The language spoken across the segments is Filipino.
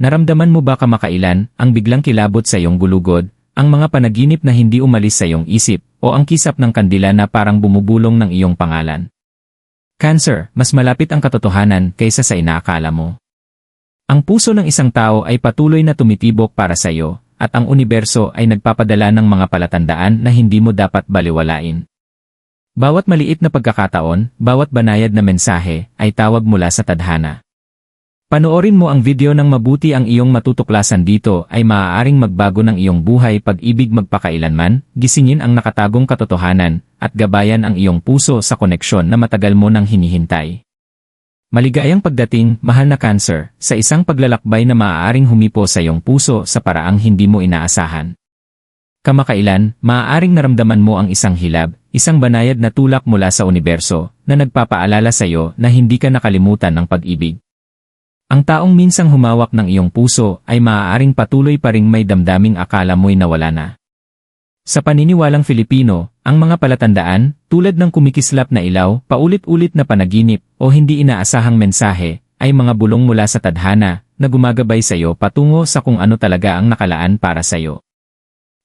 Naramdaman mo ba kamakailan ang biglang kilabot sa iyong gulugod, ang mga panaginip na hindi umalis sa iyong isip, o ang kisap ng kandila na parang bumubulong ng iyong pangalan? Cancer, mas malapit ang katotohanan kaysa sa inaakala mo. Ang puso ng isang tao ay patuloy na tumitibok para sa iyo, at ang universo ay nagpapadala ng mga palatandaan na hindi mo dapat baliwalain. Bawat maliit na pagkakataon, bawat banayad na mensahe, ay tawag mula sa tadhana. Panoorin mo ang video ng mabuti ang iyong matutuklasan dito ay maaaring magbago ng iyong buhay pag-ibig magpakailanman, gisingin ang nakatagong katotohanan, at gabayan ang iyong puso sa koneksyon na matagal mo nang hinihintay. Maligayang pagdating, mahal na cancer, sa isang paglalakbay na maaaring humipo sa iyong puso sa paraang hindi mo inaasahan. Kamakailan, maaaring naramdaman mo ang isang hilab, isang banayad na tulak mula sa universo, na nagpapaalala sa iyo na hindi ka nakalimutan ng pag-ibig. Ang taong minsang humawak ng iyong puso ay maaaring patuloy pa ring may damdaming akala mo'y nawala na. Sa paniniwalang Filipino, ang mga palatandaan, tulad ng kumikislap na ilaw, paulit-ulit na panaginip, o hindi inaasahang mensahe, ay mga bulong mula sa tadhana na gumagabay sa iyo patungo sa kung ano talaga ang nakalaan para sa iyo.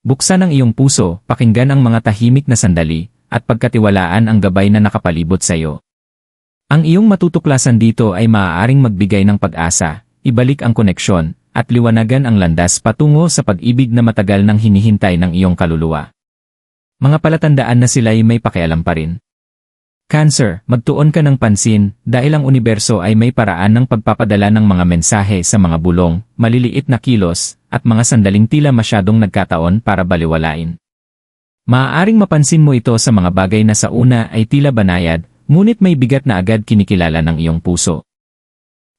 Buksan ang iyong puso, pakinggan ang mga tahimik na sandali, at pagkatiwalaan ang gabay na nakapalibot sa iyo. Ang iyong matutuklasan dito ay maaaring magbigay ng pag-asa, ibalik ang koneksyon, at liwanagan ang landas patungo sa pag-ibig na matagal nang hinihintay ng iyong kaluluwa. Mga palatandaan na sila'y may pakialam pa rin. Cancer, magtuon ka ng pansin dahil ang universo ay may paraan ng pagpapadala ng mga mensahe sa mga bulong, maliliit na kilos, at mga sandaling tila masyadong nagkataon para baliwalain. Maaaring mapansin mo ito sa mga bagay na sa una ay tila banayad, ngunit may bigat na agad kinikilala ng iyong puso.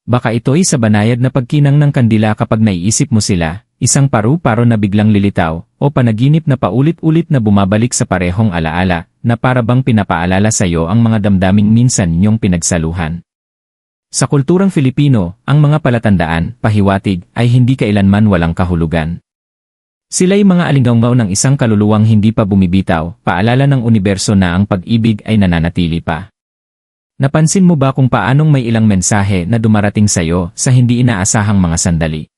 Baka ito'y sa banayad na pagkinang ng kandila kapag naiisip mo sila, isang paru-paro na biglang lilitaw, o panaginip na paulit-ulit na bumabalik sa parehong alaala, na para bang pinapaalala sa iyo ang mga damdaming minsan ninyong pinagsaluhan. Sa kulturang Filipino, ang mga palatandaan, pahiwatig, ay hindi kailanman walang kahulugan. Sila'y mga alinggaw ng isang kaluluwang hindi pa bumibitaw, paalala ng universo na ang pag-ibig ay nananatili pa. Napansin mo ba kung paanong may ilang mensahe na dumarating sa iyo sa hindi inaasahang mga sandali?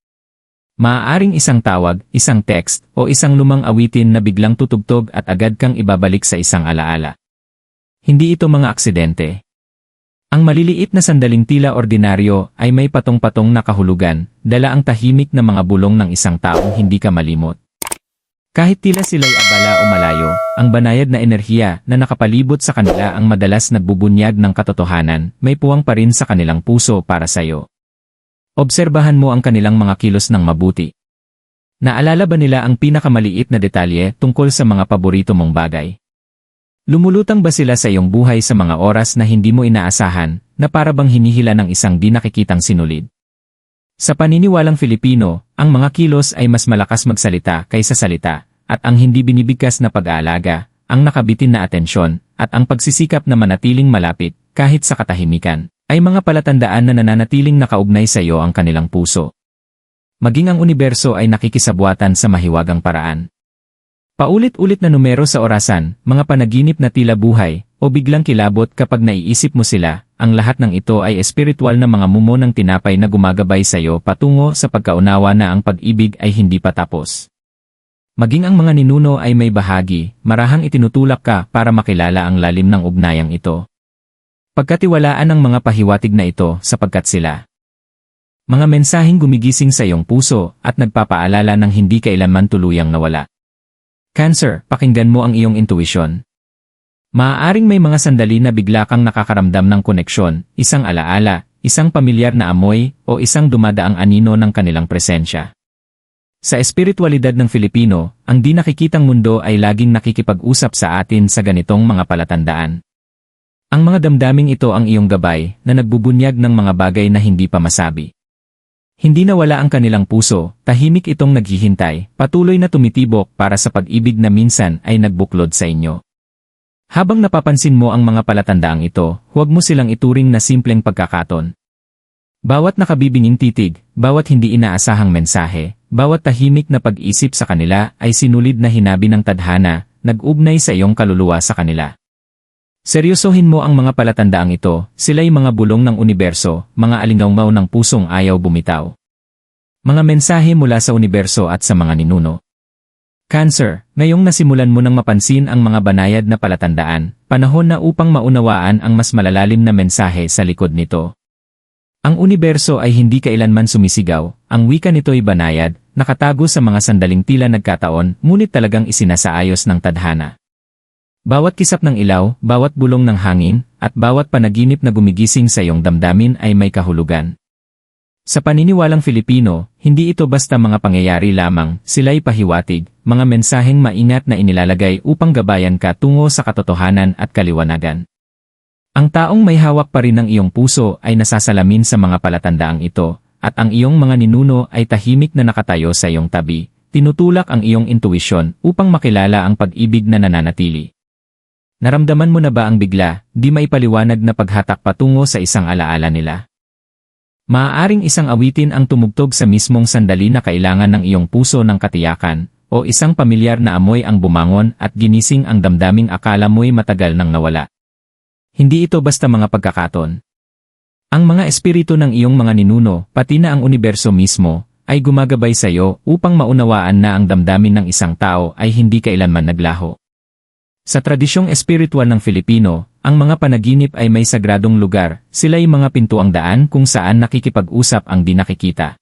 Maaaring isang tawag, isang text, o isang lumang awitin na biglang tutugtog at agad kang ibabalik sa isang alaala. Hindi ito mga aksidente. Ang maliliit na sandaling tila ordinaryo ay may patong-patong na kahulugan, dala ang tahimik na mga bulong ng isang taong hindi ka malimot. Kahit tila sila'y abala o malayo, ang banayad na enerhiya na nakapalibot sa kanila ang madalas nagbubunyag ng katotohanan, may puwang pa rin sa kanilang puso para sa iyo. Obserbahan mo ang kanilang mga kilos ng mabuti. Naalala ba nila ang pinakamaliit na detalye tungkol sa mga paborito mong bagay? Lumulutang ba sila sa iyong buhay sa mga oras na hindi mo inaasahan, na para bang hinihila ng isang di nakikitang sinulid? Sa paniniwalang Filipino, ang mga kilos ay mas malakas magsalita kaysa salita, at ang hindi binibigkas na pag-aalaga, ang nakabitin na atensyon, at ang pagsisikap na manatiling malapit, kahit sa katahimikan, ay mga palatandaan na nananatiling nakaugnay sa iyo ang kanilang puso. Maging ang universo ay nakikisabuatan sa mahiwagang paraan. Paulit-ulit na numero sa orasan, mga panaginip na tila buhay, o biglang kilabot kapag naiisip mo sila, ang lahat ng ito ay espiritual na mga mumo ng tinapay na gumagabay sa iyo patungo sa pagkaunawa na ang pag-ibig ay hindi pa tapos. Maging ang mga ninuno ay may bahagi, marahang itinutulak ka para makilala ang lalim ng ugnayang ito. Pagkatiwalaan ang mga pahiwatig na ito sapagkat sila. Mga mensaheng gumigising sa iyong puso at nagpapaalala ng hindi kailanman tuluyang nawala. Cancer, pakinggan mo ang iyong intuition. Maaaring may mga sandali na bigla kang nakakaramdam ng koneksyon, isang alaala, isang pamilyar na amoy, o isang dumadaang anino ng kanilang presensya. Sa espiritualidad ng Filipino, ang di nakikitang mundo ay laging nakikipag-usap sa atin sa ganitong mga palatandaan. Ang mga damdaming ito ang iyong gabay na nagbubunyag ng mga bagay na hindi pa masabi. Hindi nawala ang kanilang puso, tahimik itong naghihintay, patuloy na tumitibok para sa pag-ibig na minsan ay nagbuklod sa inyo. Habang napapansin mo ang mga palatandaang ito, huwag mo silang ituring na simpleng pagkakaton. Bawat nakabibinging titig, bawat hindi inaasahang mensahe, bawat tahimik na pag-isip sa kanila ay sinulid na hinabi ng tadhana, nag-ugnay sa iyong kaluluwa sa kanila. Seryosohin mo ang mga palatandaang ito, sila'y mga bulong ng universo, mga alinggaw ng pusong ayaw bumitaw. Mga mensahe mula sa universo at sa mga ninuno. Cancer, ngayong nasimulan mo nang mapansin ang mga banayad na palatandaan, panahon na upang maunawaan ang mas malalalim na mensahe sa likod nito. Ang universo ay hindi kailanman sumisigaw, ang wika nito ay banayad, nakatago sa mga sandaling tila nagkataon, ngunit talagang isinasaayos ng tadhana. Bawat kisap ng ilaw, bawat bulong ng hangin, at bawat panaginip na gumigising sa iyong damdamin ay may kahulugan. Sa paniniwalang Filipino, hindi ito basta mga pangyayari lamang, sila'y pahiwatig, mga mensaheng maingat na inilalagay upang gabayan ka tungo sa katotohanan at kaliwanagan. Ang taong may hawak pa rin ng iyong puso ay nasasalamin sa mga palatandaang ito, at ang iyong mga ninuno ay tahimik na nakatayo sa iyong tabi, tinutulak ang iyong intuisyon upang makilala ang pag-ibig na nananatili. Naramdaman mo na ba ang bigla, di maipaliwanag na paghatak patungo sa isang alaala nila? Maaaring isang awitin ang tumugtog sa mismong sandali na kailangan ng iyong puso ng katiyakan, o isang pamilyar na amoy ang bumangon at ginising ang damdaming akala mo'y matagal nang nawala. Hindi ito basta mga pagkakaton. Ang mga espiritu ng iyong mga ninuno, pati na ang universo mismo, ay gumagabay sa iyo upang maunawaan na ang damdamin ng isang tao ay hindi kailanman naglaho. Sa tradisyong espiritual ng Filipino, ang mga panaginip ay may sagradong lugar, sila'y mga pintuang daan kung saan nakikipag-usap ang di nakikita.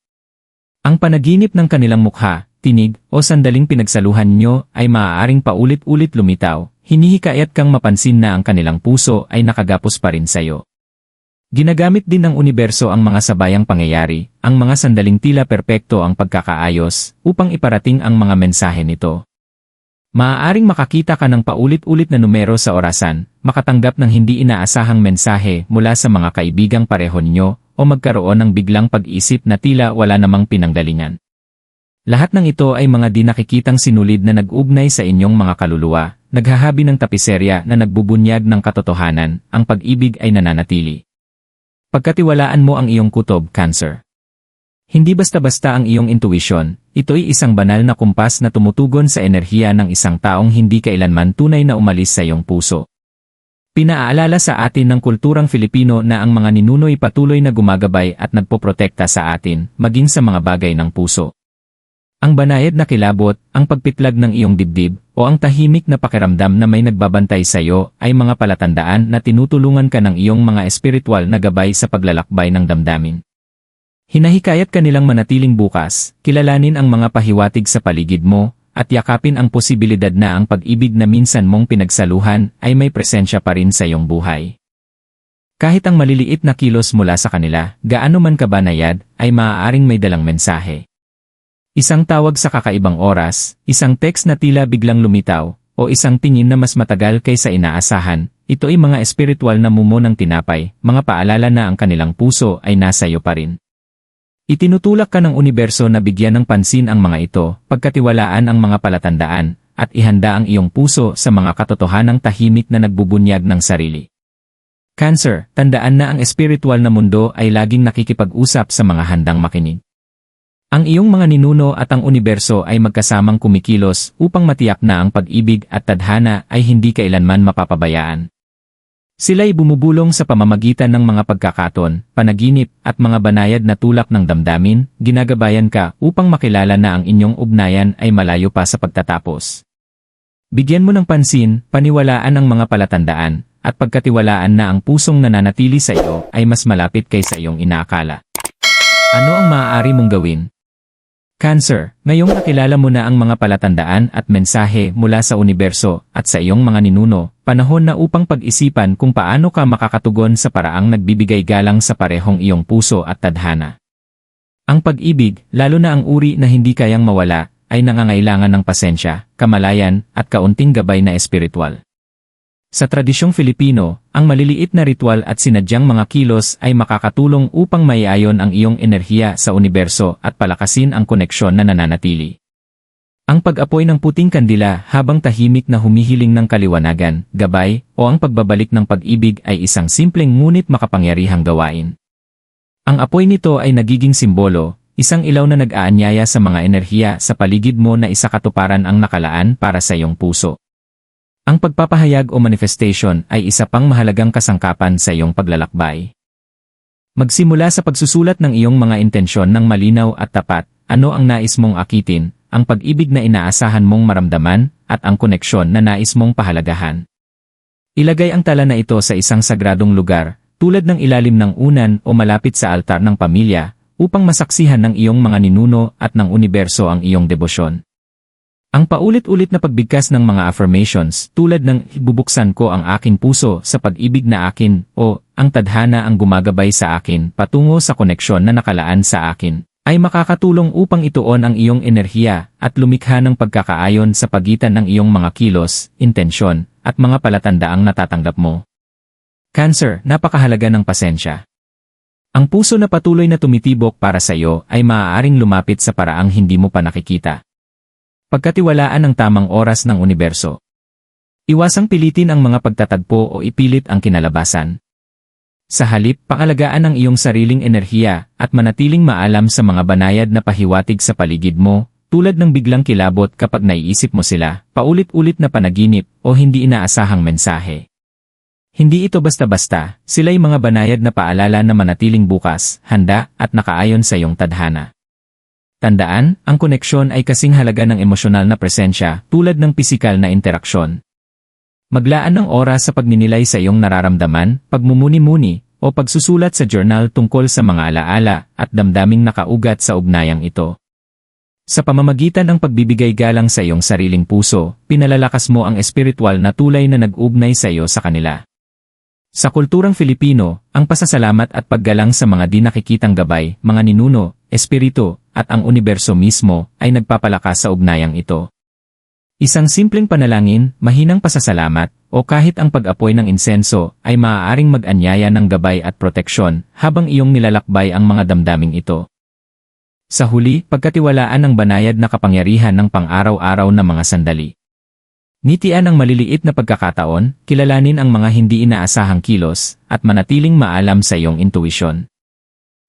Ang panaginip ng kanilang mukha, tinig, o sandaling pinagsaluhan nyo ay maaaring paulit-ulit lumitaw, hinihikayat kang mapansin na ang kanilang puso ay nakagapos pa rin sa'yo. Ginagamit din ng universo ang mga sabayang pangyayari, ang mga sandaling tila perpekto ang pagkakaayos, upang iparating ang mga mensahe nito. Maaaring makakita ka ng paulit-ulit na numero sa orasan, makatanggap ng hindi inaasahang mensahe mula sa mga kaibigang pareho ninyo, o magkaroon ng biglang pag-isip na tila wala namang pinanggalingan. Lahat ng ito ay mga di nakikitang sinulid na nag-ugnay sa inyong mga kaluluwa, naghahabi ng tapiserya na nagbubunyag ng katotohanan, ang pag-ibig ay nananatili. Pagkatiwalaan mo ang iyong kutob, Cancer. Hindi basta-basta ang iyong intuition, ito'y isang banal na kumpas na tumutugon sa enerhiya ng isang taong hindi kailanman tunay na umalis sa iyong puso. Pinaalala sa atin ng kulturang Filipino na ang mga ninuno'y patuloy na gumagabay at nagpoprotekta sa atin, maging sa mga bagay ng puso. Ang banayad na kilabot, ang pagpitlag ng iyong dibdib, o ang tahimik na pakiramdam na may nagbabantay sa iyo ay mga palatandaan na tinutulungan ka ng iyong mga espiritual na gabay sa paglalakbay ng damdamin. Hinahikayat ka nilang manatiling bukas, kilalanin ang mga pahiwatig sa paligid mo, at yakapin ang posibilidad na ang pag-ibig na minsan mong pinagsaluhan ay may presensya pa rin sa iyong buhay. Kahit ang maliliit na kilos mula sa kanila, gaano man kabanayad, ay maaaring may dalang mensahe. Isang tawag sa kakaibang oras, isang text na tila biglang lumitaw, o isang tingin na mas matagal kaysa inaasahan, ito ay mga espiritual na mumo ng tinapay, mga paalala na ang kanilang puso ay nasa iyo pa rin. Itinutulak ka ng universo na bigyan ng pansin ang mga ito, pagkatiwalaan ang mga palatandaan, at ihanda ang iyong puso sa mga katotohanang tahimik na nagbubunyag ng sarili. Cancer, tandaan na ang espiritual na mundo ay laging nakikipag-usap sa mga handang makinig. Ang iyong mga ninuno at ang universo ay magkasamang kumikilos upang matiyak na ang pag-ibig at tadhana ay hindi kailanman mapapabayaan. Sila'y bumubulong sa pamamagitan ng mga pagkakaton, panaginip, at mga banayad na tulak ng damdamin, ginagabayan ka upang makilala na ang inyong ugnayan ay malayo pa sa pagtatapos. Bigyan mo ng pansin, paniwalaan ang mga palatandaan, at pagkatiwalaan na ang pusong nananatili sa iyo ay mas malapit kaysa iyong inaakala. Ano ang maaari mong gawin? Cancer, ngayong nakilala mo na ang mga palatandaan at mensahe mula sa universo at sa iyong mga ninuno, panahon na upang pag-isipan kung paano ka makakatugon sa paraang nagbibigay galang sa parehong iyong puso at tadhana. Ang pag-ibig, lalo na ang uri na hindi kayang mawala, ay nangangailangan ng pasensya, kamalayan, at kaunting gabay na espiritual. Sa tradisyong Filipino, ang maliliit na ritual at sinadyang mga kilos ay makakatulong upang maiayon ang iyong enerhiya sa universo at palakasin ang koneksyon na nananatili. Ang pag-apoy ng puting kandila habang tahimik na humihiling ng kaliwanagan, gabay, o ang pagbabalik ng pag-ibig ay isang simpleng ngunit makapangyarihang gawain. Ang apoy nito ay nagiging simbolo, isang ilaw na nag-aanyaya sa mga enerhiya sa paligid mo na isakatuparan ang nakalaan para sa iyong puso. Ang pagpapahayag o manifestation ay isa pang mahalagang kasangkapan sa iyong paglalakbay. Magsimula sa pagsusulat ng iyong mga intensyon ng malinaw at tapat, ano ang nais mong akitin, ang pag-ibig na inaasahan mong maramdaman, at ang koneksyon na nais mong pahalagahan. Ilagay ang tala na ito sa isang sagradong lugar, tulad ng ilalim ng unan o malapit sa altar ng pamilya, upang masaksihan ng iyong mga ninuno at ng universo ang iyong debosyon. Ang paulit-ulit na pagbigkas ng mga affirmations tulad ng ibubuksan ko ang aking puso sa pag-ibig na akin o ang tadhana ang gumagabay sa akin patungo sa koneksyon na nakalaan sa akin ay makakatulong upang ituon ang iyong enerhiya at lumikha ng pagkakaayon sa pagitan ng iyong mga kilos, intensyon, at mga palatandaang natatanggap mo. Cancer, napakahalaga ng pasensya. Ang puso na patuloy na tumitibok para sa iyo ay maaaring lumapit sa paraang hindi mo pa nakikita. Pagkatiwalaan ang tamang oras ng universo. Iwasang pilitin ang mga pagtatagpo o ipilit ang kinalabasan. Sa halip, paalagaan ang iyong sariling enerhiya at manatiling maalam sa mga banayad na pahiwatig sa paligid mo, tulad ng biglang kilabot kapag naiisip mo sila, paulit-ulit na panaginip o hindi inaasahang mensahe. Hindi ito basta-basta, sila'y mga banayad na paalala na manatiling bukas, handa at nakaayon sa iyong tadhana. Tandaan, ang koneksyon ay kasing halaga ng emosyonal na presensya tulad ng pisikal na interaksyon. Maglaan ng oras sa pagninilay sa iyong nararamdaman, pagmumuni-muni, o pagsusulat sa journal tungkol sa mga alaala at damdaming nakaugat sa ugnayang ito. Sa pamamagitan ng pagbibigay galang sa iyong sariling puso, pinalalakas mo ang espiritual na tulay na nag-ugnay sa iyo sa kanila. Sa kulturang Filipino, ang pasasalamat at paggalang sa mga di nakikitang gabay, mga ninuno, espiritu, at ang universo mismo ay nagpapalakas sa ugnayang ito. Isang simpleng panalangin, mahinang pasasalamat, o kahit ang pag-apoy ng insenso ay maaaring mag-anyaya ng gabay at proteksyon habang iyong nilalakbay ang mga damdaming ito. Sa huli, pagkatiwalaan ng banayad na kapangyarihan ng pang-araw-araw na mga sandali. Nitian ang maliliit na pagkakataon, kilalanin ang mga hindi inaasahang kilos, at manatiling maalam sa iyong intuisyon.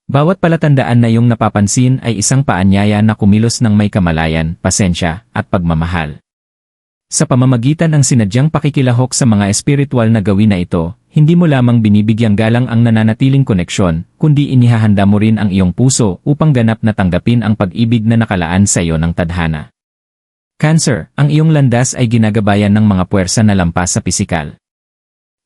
Bawat palatandaan na iyong napapansin ay isang paanyaya na kumilos ng may kamalayan, pasensya, at pagmamahal. Sa pamamagitan ng sinadyang pakikilahok sa mga espiritual na gawin na ito, hindi mo lamang binibigyang galang ang nananatiling koneksyon, kundi inihahanda mo rin ang iyong puso upang ganap na tanggapin ang pag-ibig na nakalaan sa iyo ng tadhana. Cancer, ang iyong landas ay ginagabayan ng mga puwersa na lampas sa pisikal.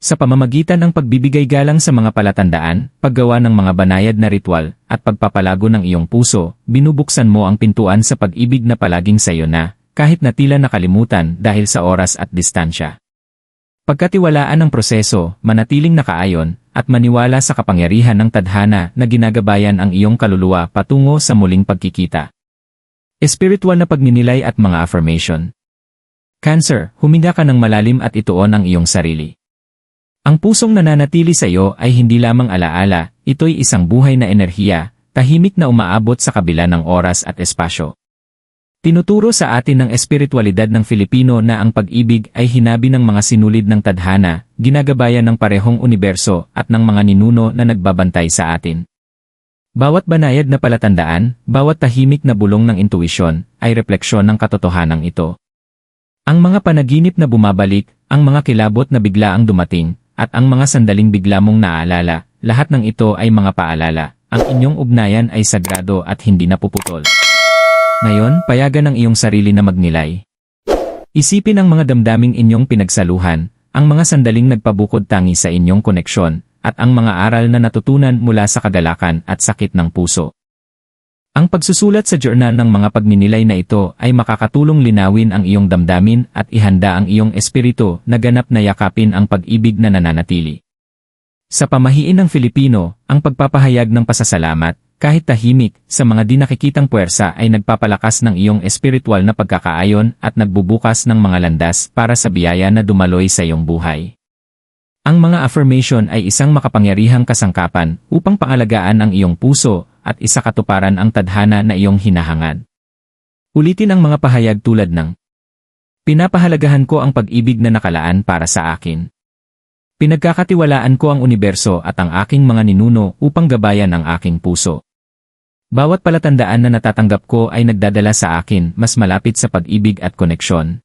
Sa pamamagitan ng pagbibigay galang sa mga palatandaan, paggawa ng mga banayad na ritual, at pagpapalago ng iyong puso, binubuksan mo ang pintuan sa pag-ibig na palaging sa iyo na, kahit na tila nakalimutan dahil sa oras at distansya. Pagkatiwalaan ng proseso, manatiling nakaayon, at maniwala sa kapangyarihan ng tadhana na ginagabayan ang iyong kaluluwa patungo sa muling pagkikita. Espiritual na pagninilay at mga affirmation. Cancer, huminga ka ng malalim at ituon ang iyong sarili. Ang pusong nananatili sa iyo ay hindi lamang alaala, ito'y isang buhay na enerhiya, tahimik na umaabot sa kabila ng oras at espasyo. Tinuturo sa atin ng espiritualidad ng Filipino na ang pag-ibig ay hinabi ng mga sinulid ng tadhana, ginagabayan ng parehong universo at ng mga ninuno na nagbabantay sa atin. Bawat banayad na palatandaan, bawat tahimik na bulong ng intuisyon, ay refleksyon ng katotohanan ito. Ang mga panaginip na bumabalik, ang mga kilabot na bigla ang dumating, at ang mga sandaling bigla mong naaalala, lahat ng ito ay mga paalala. Ang inyong ugnayan ay sagrado at hindi napuputol. Ngayon, payagan ang iyong sarili na magnilay. Isipin ang mga damdaming inyong pinagsaluhan, ang mga sandaling nagpabukod tangi sa inyong koneksyon, at ang mga aral na natutunan mula sa kagalakan at sakit ng puso. Ang pagsusulat sa journal ng mga pagninilay na ito ay makakatulong linawin ang iyong damdamin at ihanda ang iyong espiritu na ganap na yakapin ang pag-ibig na nananatili. Sa pamahiin ng Filipino, ang pagpapahayag ng pasasalamat, kahit tahimik, sa mga di nakikitang puwersa ay nagpapalakas ng iyong espiritual na pagkakaayon at nagbubukas ng mga landas para sa biyaya na dumaloy sa iyong buhay. Ang mga affirmation ay isang makapangyarihang kasangkapan upang paalagaan ang iyong puso at isa katuparan ang tadhana na iyong hinahangad. Ulitin ang mga pahayag tulad ng Pinapahalagahan ko ang pag-ibig na nakalaan para sa akin. Pinagkakatiwalaan ko ang universo at ang aking mga ninuno upang gabayan ang aking puso. Bawat palatandaan na natatanggap ko ay nagdadala sa akin mas malapit sa pag-ibig at koneksyon.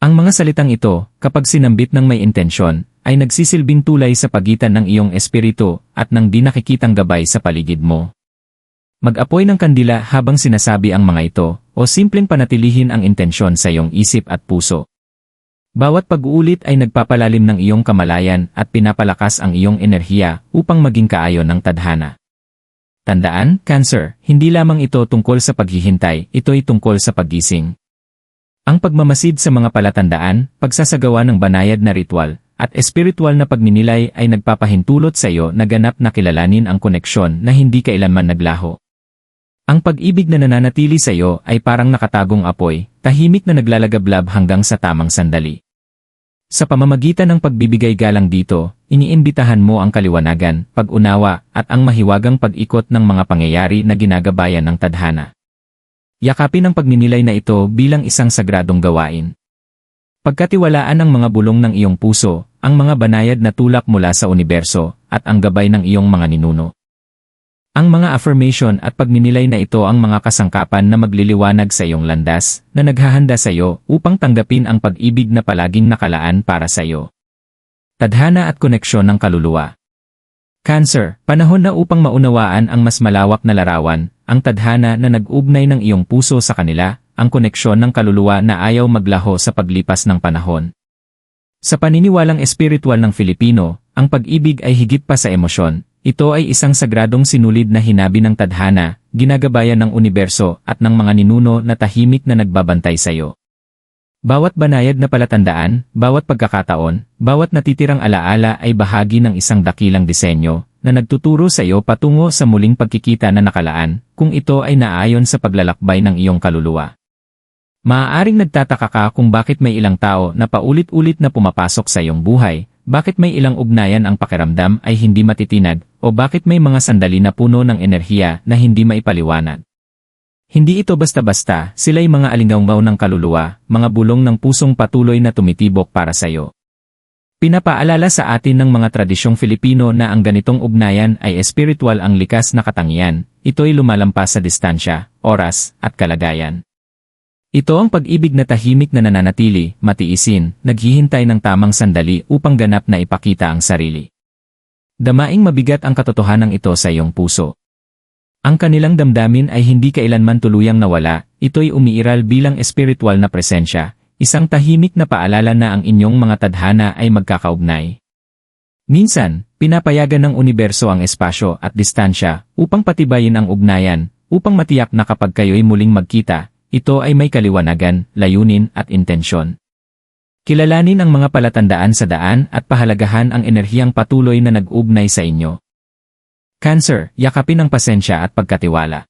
Ang mga salitang ito, kapag sinambit ng may intensyon, ay nagsisilbing tulay sa pagitan ng iyong espiritu at ng di nakikitang gabay sa paligid mo. Mag-apoy ng kandila habang sinasabi ang mga ito, o simpleng panatilihin ang intensyon sa iyong isip at puso. Bawat pag-uulit ay nagpapalalim ng iyong kamalayan at pinapalakas ang iyong enerhiya upang maging kaayon ng tadhana. Tandaan, Cancer, hindi lamang ito tungkol sa paghihintay, ito'y tungkol sa paggising. Ang pagmamasid sa mga palatandaan, pagsasagawa ng banayad na ritual, at espiritual na pagninilay ay nagpapahintulot sa iyo na ganap na kilalanin ang koneksyon na hindi kailanman naglaho. Ang pag-ibig na nananatili sa iyo ay parang nakatagong apoy, tahimik na naglalagablab hanggang sa tamang sandali. Sa pamamagitan ng pagbibigay galang dito, iniimbitahan mo ang kaliwanagan, pag-unawa, at ang mahiwagang pag-ikot ng mga pangyayari na ginagabayan ng tadhana. Yakapin ang pagninilay na ito bilang isang sagradong gawain. Pagkatiwalaan ang mga bulong ng iyong puso, ang mga banayad na tulak mula sa universo, at ang gabay ng iyong mga ninuno. Ang mga affirmation at pagninilay na ito ang mga kasangkapan na magliliwanag sa iyong landas, na naghahanda sa iyo upang tanggapin ang pag-ibig na palaging nakalaan para sa iyo. Tadhana at koneksyon ng kaluluwa. Cancer, panahon na upang maunawaan ang mas malawak na larawan, ang tadhana na nag-ugnay ng iyong puso sa kanila, ang koneksyon ng kaluluwa na ayaw maglaho sa paglipas ng panahon. Sa paniniwalang espiritual ng Filipino, ang pag-ibig ay higit pa sa emosyon, ito ay isang sagradong sinulid na hinabi ng tadhana, ginagabayan ng universo at ng mga ninuno na tahimik na nagbabantay sa iyo. Bawat banayad na palatandaan, bawat pagkakataon, bawat natitirang alaala ay bahagi ng isang dakilang disenyo na nagtuturo sa iyo patungo sa muling pagkikita na nakalaan kung ito ay naayon sa paglalakbay ng iyong kaluluwa. Maaaring nagtataka ka kung bakit may ilang tao na paulit-ulit na pumapasok sa iyong buhay, bakit may ilang ugnayan ang pakiramdam ay hindi matitinag, o bakit may mga sandali na puno ng enerhiya na hindi maipaliwanag. Hindi ito basta-basta, sila'y mga alinggaw ng kaluluwa, mga bulong ng pusong patuloy na tumitibok para sa iyo. Pinapaalala sa atin ng mga tradisyong Filipino na ang ganitong ugnayan ay espiritual ang likas na katangian, ito'y lumalampas sa distansya, oras, at kalagayan. Ito ang pag-ibig na tahimik na nananatili, matiisin, naghihintay ng tamang sandali upang ganap na ipakita ang sarili. Damaing mabigat ang katotohanan ito sa iyong puso. Ang kanilang damdamin ay hindi kailanman tuluyang nawala, ito'y umiiral bilang espiritual na presensya, isang tahimik na paalala na ang inyong mga tadhana ay magkakaugnay. Minsan, pinapayagan ng universo ang espasyo at distansya upang patibayin ang ugnayan, upang matiyak na kapag kayo'y muling magkita, ito ay may kaliwanagan, layunin at intensyon. Kilalanin ang mga palatandaan sa daan at pahalagahan ang enerhiyang patuloy na nag-ugnay sa inyo. Cancer, yakapin ang pasensya at pagkatiwala.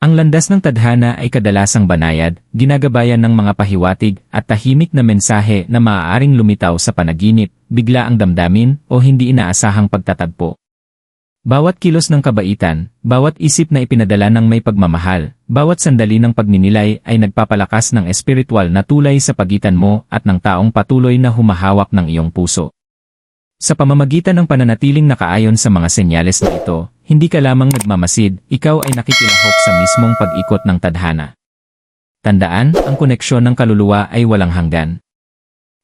Ang landas ng tadhana ay kadalasang banayad, ginagabayan ng mga pahiwatig at tahimik na mensahe na maaaring lumitaw sa panaginip, bigla ang damdamin o hindi inaasahang pagtatagpo. Bawat kilos ng kabaitan, bawat isip na ipinadala ng may pagmamahal, bawat sandali ng pagninilay ay nagpapalakas ng espiritual na tulay sa pagitan mo at ng taong patuloy na humahawak ng iyong puso. Sa pamamagitan ng pananatiling nakaayon sa mga senyales na ito, hindi ka lamang nagmamasid, ikaw ay nakikilahok sa mismong pag-ikot ng tadhana. Tandaan, ang koneksyon ng kaluluwa ay walang hanggan.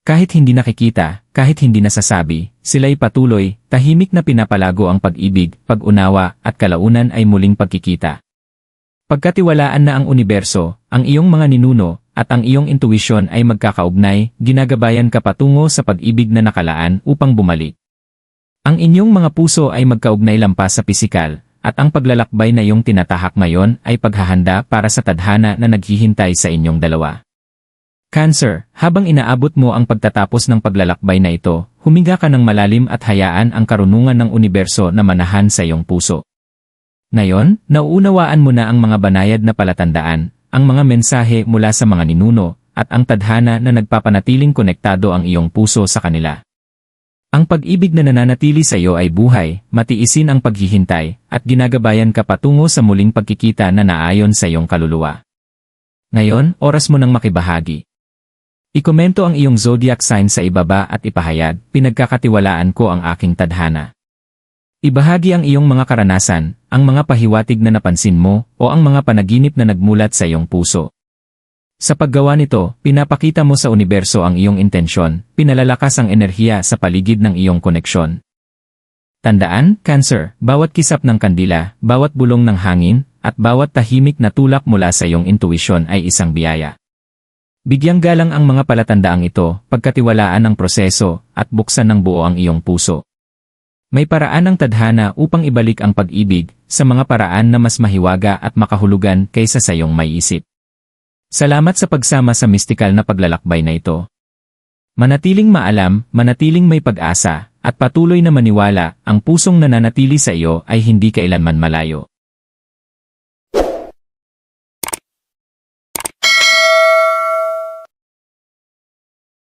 Kahit hindi nakikita, kahit hindi nasasabi, sila'y patuloy, tahimik na pinapalago ang pag-ibig, pag-unawa, at kalaunan ay muling pagkikita. Pagkatiwalaan na ang universo, ang iyong mga ninuno, at ang iyong intuisyon ay magkakaugnay, ginagabayan ka patungo sa pag-ibig na nakalaan upang bumalik. Ang inyong mga puso ay magkaugnay lampas sa pisikal, at ang paglalakbay na iyong tinatahak ngayon ay paghahanda para sa tadhana na naghihintay sa inyong dalawa. Cancer, habang inaabot mo ang pagtatapos ng paglalakbay na ito, huminga ka ng malalim at hayaan ang karunungan ng universo na manahan sa iyong puso. Ngayon, nauunawaan mo na ang mga banayad na palatandaan, ang mga mensahe mula sa mga ninuno, at ang tadhana na nagpapanatiling konektado ang iyong puso sa kanila. Ang pag-ibig na nananatili sa iyo ay buhay, matiisin ang paghihintay, at ginagabayan ka patungo sa muling pagkikita na naayon sa iyong kaluluwa. Ngayon, oras mo nang makibahagi. Ikomento ang iyong zodiac sign sa ibaba at ipahayag, pinagkakatiwalaan ko ang aking tadhana. Ibahagi ang iyong mga karanasan, ang mga pahiwatig na napansin mo, o ang mga panaginip na nagmulat sa iyong puso. Sa paggawa nito, pinapakita mo sa universo ang iyong intensyon, pinalalakas ang enerhiya sa paligid ng iyong koneksyon. Tandaan, Cancer, bawat kisap ng kandila, bawat bulong ng hangin, at bawat tahimik na tulak mula sa iyong intuisyon ay isang biyaya. Bigyang galang ang mga palatandaang ito, pagkatiwalaan ang proseso, at buksan ng buo ang iyong puso. May paraan ng tadhana upang ibalik ang pag-ibig sa mga paraan na mas mahiwaga at makahulugan kaysa sa iyong may isip. Salamat sa pagsama sa mistikal na paglalakbay na ito. Manatiling maalam, manatiling may pag-asa, at patuloy na maniwala, ang pusong nananatili sa iyo ay hindi kailanman malayo.